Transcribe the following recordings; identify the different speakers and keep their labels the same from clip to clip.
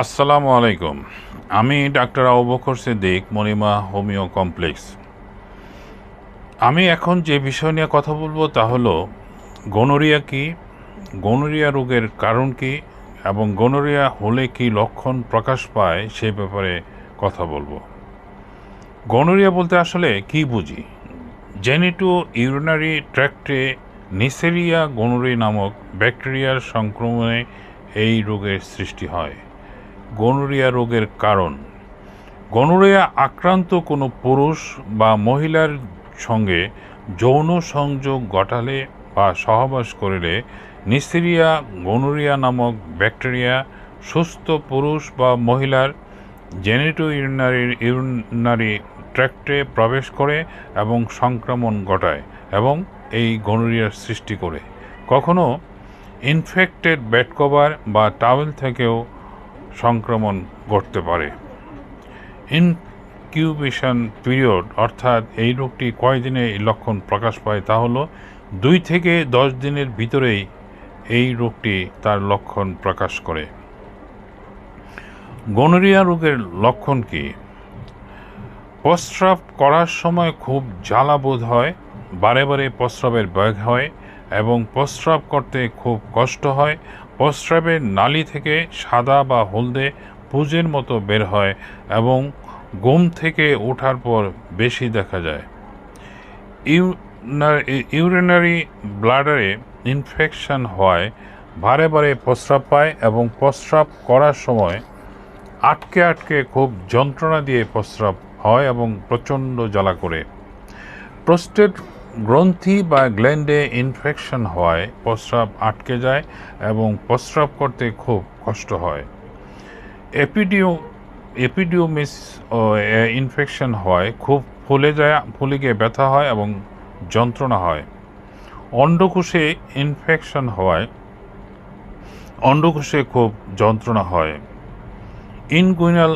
Speaker 1: আসসালামু আলাইকুম। আমি doctor Abu Bakar Siddique, Monima homeo complex. আমি এখন যে বিষয় নিয়ে কথা বলব তা হলো গনোরিয়া কি গনোরিয়া রোগের কারণ কি, এবং গনোরিয়া হলে কি লক্ষণ প্রকাশ পায় সেই ব্যাপারে কথা বলব। গনোরিয়া বলতে আসলে কি বুঝি? জেনিটো ইউরিনারি ট্র্যাক্টে নিসেরিয়া গনোরি নামক ব্যাকটেরিয়ার সংক্রমণে এই রোগের সৃষ্টি হয়। গনোরিয়া রোগের কারণ। গনোরিয়া আক্রান্ত কোনো পুরুষ বা মহিলার সঙ্গে যৌন সংযোগ ঘটালে বা সহবাস করিলে নিসেরিয়া গনোরিয়া নামক ব্যাকটেরিয়া সুস্থ পুরুষ বা মহিলার জেনেটো ইউরিনারি ইউরিনারি ট্র্যাক্টে প্রবেশ করে এবং সংক্রমণ ঘটায় এবং এই গনোরিয়ার সৃষ্টি করে। কখনো ইনফেক্টেড বেড কভার বা টাওয়েল থেকেও সংক্রমণ ঘটতে পারে। ইনকিউবেশন পিরিয়ড, অর্থাৎ এই রোগটি কয়দিনে এই লক্ষণ প্রকাশ পায় তা হলো দুই থেকে দশ দিনের ভিতরেই এই রোগটি তার লক্ষণ প্রকাশ করে। গনোরিয়া রোগের লক্ষণ কি? প্রস্রাব করার সময় খুব জ্বালা বোধ হয়, বারে বারে প্রস্রাবের ব্যাগ হয় এবং প্রস্রাব করতে খুব কষ্ট হয়। প্রস্রাবের নালি থেকে সাদা বা হলদে পুজের মতো বের হয় এবং ঘুম থেকে ওঠার পর বেশি দেখা যায়। ইউরিনারি ব্লাডারে ইনফেকশন হয়, বারে বারে প্রস্রাব পায় এবং প্রস্রাব করার সময় আটকে আটকে খুব যন্ত্রণা দিয়ে প্রস্রাব হয় এবং প্রচণ্ড জ্বালা করে। প্রস্টেট গ্রন্থি বা গ্ল্যান্ডে ইনফেকশন হয়, প্রস্রাব আটকে যায় এবং প্রস্রাব করতে খুব কষ্ট হয়। এপিডিও, এপিডিওমিস ইনফেকশন হয়, খুব ফুলে যায়, ফুলে গিয়ে ব্যথা হয় এবং যন্ত্রণা হয়। অন্ডকোষে ইনফেকশন হয়, অন্ডকোষে খুব যন্ত্রণা হয়। ইনগুইনাল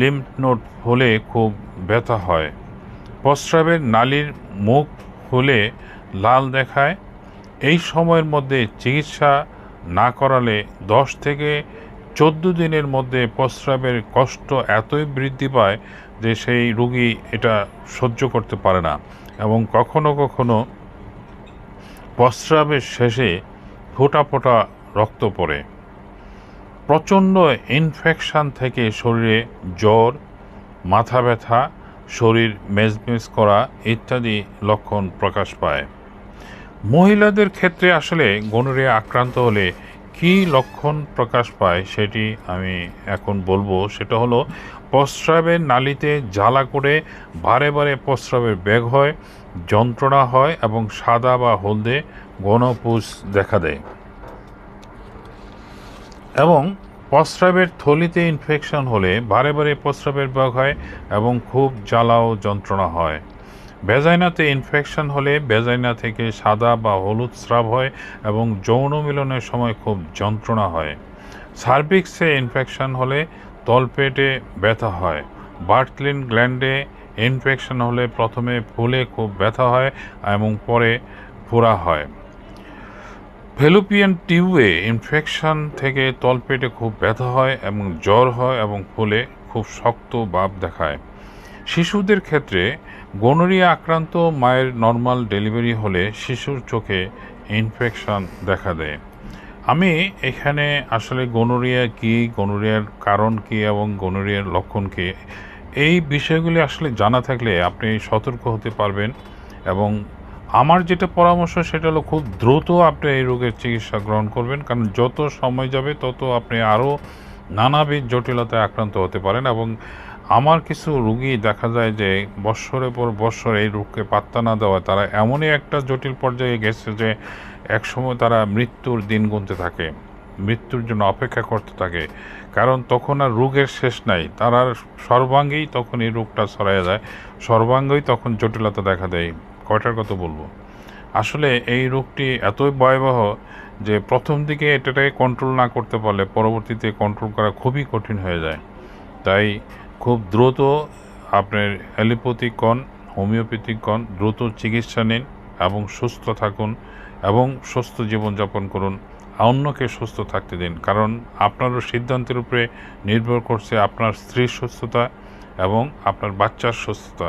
Speaker 1: লিম্ফ নোড হলে খুব ব্যথা হয়। প্রস্রাবের নালীর মুখ হলে লাল দেখায়। এই সময়ের মধ্যে চিকিৎসা না করালে দশ থেকে চোদ্দ দিনের মধ্যে প্রস্রাবের কষ্ট এতই বৃদ্ধি পায় যে সেই রুগী এটা সহ্য করতে পারে না এবং কখনো কখনো প্রস্রাবের শেষে ফোটা ফোটা রক্ত পড়ে। প্রচণ্ড ইনফেকশন থেকে শরীরে জ্বর, মাথা ব্যথা শরীর মেজমেজ করা ইত্যাদি লক্ষণ প্রকাশ পায়। মহিলাদের ক্ষেত্রে আসলে গনোরিয়া আক্রান্ত হলে কী লক্ষণ প্রকাশ পায় সেটি আমি এখন বলব। সেটা হলো, প্রস্রাবের নালিতে জ্বালা করে বারে বারে প্রস্রাবের বেগ হয়, যন্ত্রণা হয় এবং সাদা বা হলদে গণপুষ দেখা দেয়। এবং প্রস্রাবের থলিতে ইনফেকশন হলে বারে বারে প্রস্রাবের ব্যাগ হয় এবং খুব জ্বালা ও যন্ত্রণা হয়। বেজাইনাতে ইনফেকশন হলে বেজাইনা থেকে সাদা বা হলুদ স্রাব হয় এবং যৌন মিলনের সময় খুব যন্ত্রণা হয়। সার্ভিক্সে ইনফেকশন হলে তলপেটে ব্যথা হয়। বার্টলিন গ্ল্যান্ডে ইনফেকশন হলে প্রথমে ফুলে খুব ব্যথা হয় এবং পরে ফোড়া হয়। ফেলুপিয়ান টিউবে ইনফেকশন থেকে তলপেটে খুব ব্যথা হয় এবং জ্বর হয় এবং ফুলে খুব শক্ত ভাব দেখায়। শিশুদের ক্ষেত্রে গনোরিয়া আক্রান্ত মায়ের নর্মাল ডেলিভারি হলে শিশুর চোখে ইনফেকশন দেখা দেয়। আমি এখানে আসলে গনোরিয়া কি গনোরিয়ার কারণ কি এবং গনোরিয়ার লক্ষণ কি, এই বিষয়গুলি আসলে জানা থাকলে আপনি সতর্ক হতে পারবেন এবং আমার যেটা পরামর্শ, সেটা হলো খুব দ্রুত আপনি এই রোগের চিকিৎসা গ্রহণ করবেন, কারণ যত সময় যাবে, তত আপনি আরও নানাবিধ জটিলতায় আক্রান্ত হতে পারেন এবং আমার কিছু রুগী দেখা যায় যে বৎসরের পর বৎসর এই রোগকে পাত্তা না দেওয়া তারা এমনই একটা জটিল পর্যায়ে গেছে যে একসময় তারা মৃত্যুর দিন গুনতে থাকে, মৃত্যুর জন্য অপেক্ষা করতে থাকে। কারণ তখন আর রোগের শেষ নাই, তারা সর্বাঙ্গেই তখন এই রোগটা ছড়াইয়া যায়, সর্বাঙ্গেই তখন জটিলতা দেখা দেয়। কয়টার কথা বলব? আসলে এই রোগটি এতই ভয়াবহ যে প্রথম দিকে এটাকে কন্ট্রোল না করতে পারলে পরবর্তীতে কন্ট্রোল করা খুবই কঠিন হয়ে যায়। তাই খুব দ্রুত আপনার অ্যালোপ্যাথিক কন হোমিওপ্যাথিক কন, দ্রুত চিকিৎসা নিন এবং সুস্থ থাকুন এবং সুস্থ জীবনযাপন করুন, অন্যকে সুস্থ থাকতে দিন। কারণ আপনারও সিদ্ধান্তের উপরে নির্ভর করছে আপনার স্ত্রীর সুস্থতা এবং আপনার বাচ্চার সুস্থতা।